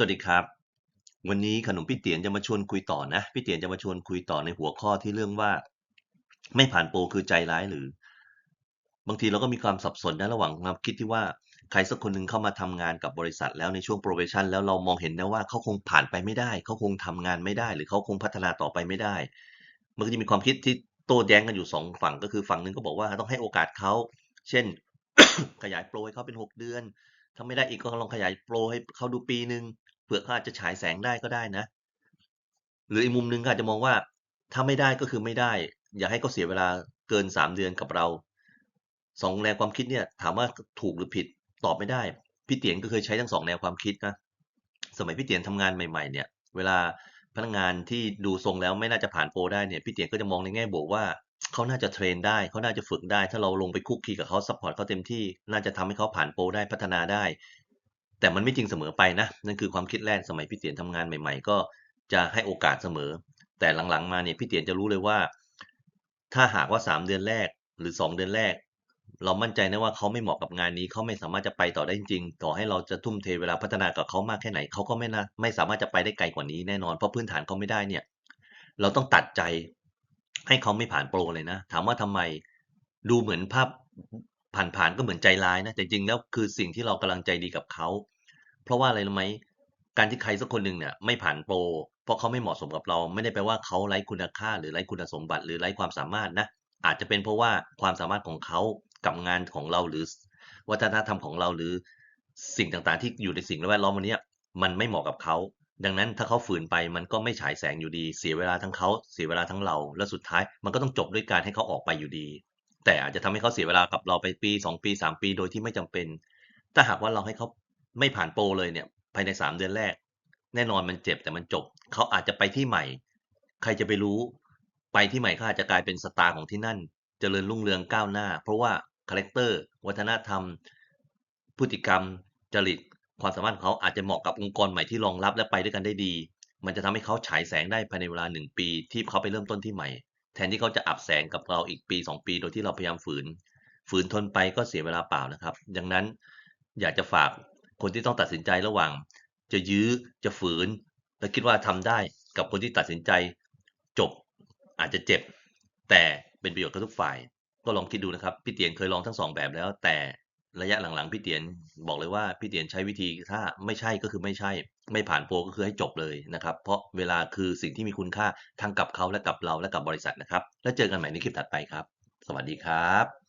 สวัสดีครับ วันนี้ขนมพี่เตียนจะมาชวนคุยต่อนะ พี่เตียนจะมาชวนคุยต่อในหัวข้อที่เรื่องว่า ไม่ผ่านโปรคือใจร้ายหรือ บางทีเราก็มีความสับสนนะระหว่างความคิดที่ว่าใครสักคนหนึ่งเข้ามาทำงานกับบริษัทแล้วในช่วง probation แล้วเรามองเห็นนะว่าเขาคงผ่านไปไม่ได้ เขาคงทำงานไม่ได้ หรือเขาคงพัฒนาต่อไปไม่ได้ มันก็จะมีความคิดที่โต้แย้งกันอยู่สองฝั่งก็คือฝั่งหนึ่งก็บอกว่าต้องให้โอกาสเขาเช่น ขยายโปรให้เขาเป็นหกเดือน ถ้าไม่ได้อีกก็ลองขยายโปรให้เขาดูปีหนึ่งเผื่อเขาอาจจะฉายแสงได้ก็ได้นะ หรืออีกมุมหนึ่งก็อาจจะมองว่า ถ้าไม่ได้ก็คือไม่ได้ อย่าให้เขาเสียเวลาเกินสามเดือนกับเราสองแนวความคิดเนี่ย ถามว่าถูกหรือผิดตอบไม่ได้พี่เตียนก็เคยใช้ทั้งสองแนวความคิดนะสมัยพี่เตียนทำงานใหม่ๆเนี่ย เวลาพนักงานที่ดูทรงแล้วไม่น่าจะผ่านโปรได้เนี่ยพี่เตียนก็จะมองในแง่บวกว่า เขาน่าจะเทรนได้ เขาน่าจะฝึกได้ ถ้าเราลงไปคุกคีกับเขาซัพพอร์ตเขาเต็มที่ น่าจะทำให้เขาผ่านโปรได้พัฒนาได้ แต่มันไม่จริงเสมอไปนะ นั่นคือความคิดแรกสมัยพี่เตียนทำงานใหม่ ๆ ก็จะให้โอกาสเสมอ แต่หลังๆมาเนี่ยพี่เตียนจะรู้เลยว่า ถ้าหากว่าสามเดือนแรกหรือสองเดือนแรก เรามั่นใจนะว่าเขาไม่เหมาะกับงานนี้ เขาไม่สามารถจะไปต่อได้จริงๆต่อให้เราจะทุ่มเทเวลาพัฒนากับเขามากแค่ไหน เขาก็ไม่นะไม่สามารถจะไปได้ไกลกว่านี้แน่นอน เพราะพื้นฐานเขาไม่ได้เนี่ย เราต้องตัดใจ ให้เขาไม่ผ่านโปรเลยนะ ถามว่าทำไมดูเหมือนภาพผ่านๆก็เหมือนใจร้ายนะแต่จริงแล้วคือสิ่งที่เรากำลังใจดีกับเขาเพราะว่าอะไรรู้ไหมการที่ใครสักคนหนึ่งเนี่ยไม่ผ่านโปร เพราะเขาไม่เหมาะสมกับเรา ไม่ได้แปลว่าเขาไร้คุณค่า หรือไร้คุณสมบัติหรือไร้ความสามารถนะอาจจะเป็นเพราะว่าความสามารถของเขากับงานของเราหรือ วัฒนธรรมของเราหรือสิ่งต่างๆ ที่อยู่ในสิ่งแวดล้อมวันนี้มันไม่เหมาะกับเขา ดังนั้นถ้าเขาฝืนไปมันก็ไม่ฉายแสงอยู่ดี เสียเวลาทั้งเขาเสียเวลาทั้งเรา และสุดท้ายมันก็ต้องจบด้วยการให้เขาออกไปอยู่ดี แต่อาจจะทำให้เขาเสียเวลากับเราไปปีสองปีสามปีโดยที่ไม่จำเป็น ถ้าหากว่าเราให้เขาไม่ผ่านโปรเลยเนี่ยภายในสามเดือนแรก แน่นอนมันเจ็บแต่มันจบ เขาอาจจะไปที่ใหม่ ใครจะไปรู้ ไปที่ใหม่เขาอาจจะกลายเป็นสตาร์ของที่นั่นเจริญรุ่งเรืองก้าวหน้า เพราะว่าคาแรคเตอร์วัฒนธรรม พฤติกรรมจริต ความสามารถของเขาอาจจะเหมาะกับองค์กรใหม่ที่รองรับและไปด้วยกันได้ดี มันจะทำให้เขาฉายแสงได้ภายในเวลาหนึ่งปี ที่เขาไปเริ่มต้นที่ใหม่ แทนที่เขาจะอับแสงกับเราอีกปีสองปี โดยที่เราพยายามฝืน ฝืนทนไปก็เสียเวลาเปล่านะครับ ดังนั้นอยากจะฝากคนที่ต้องตัดสินใจระหว่าง จะยื้อจะฝืน และคิดว่าทำได้กับคนที่ตัดสินใจ จบอาจจะเจ็บ แต่เป็นประโยชน์กับทุกฝ่าย ก็ลองคิดดูนะครับ พี่เตียนเคยลองทั้งสองแบบแล้วแต่ ระยะหลังๆพี่เตียนบอกเลยว่าพี่เตียนใช้วิธีถ้าไม่ใช่ก็คือไม่ใช่ ไม่ผ่านโปรก็คือให้จบเลยนะครับ เพราะเวลาคือสิ่งที่มีคุณค่าทั้งกับเขาและกับเราและกับบริษัทนะครับ แล้วเจอกันใหม่ในคลิปถัดไปครับ สวัสดีครับ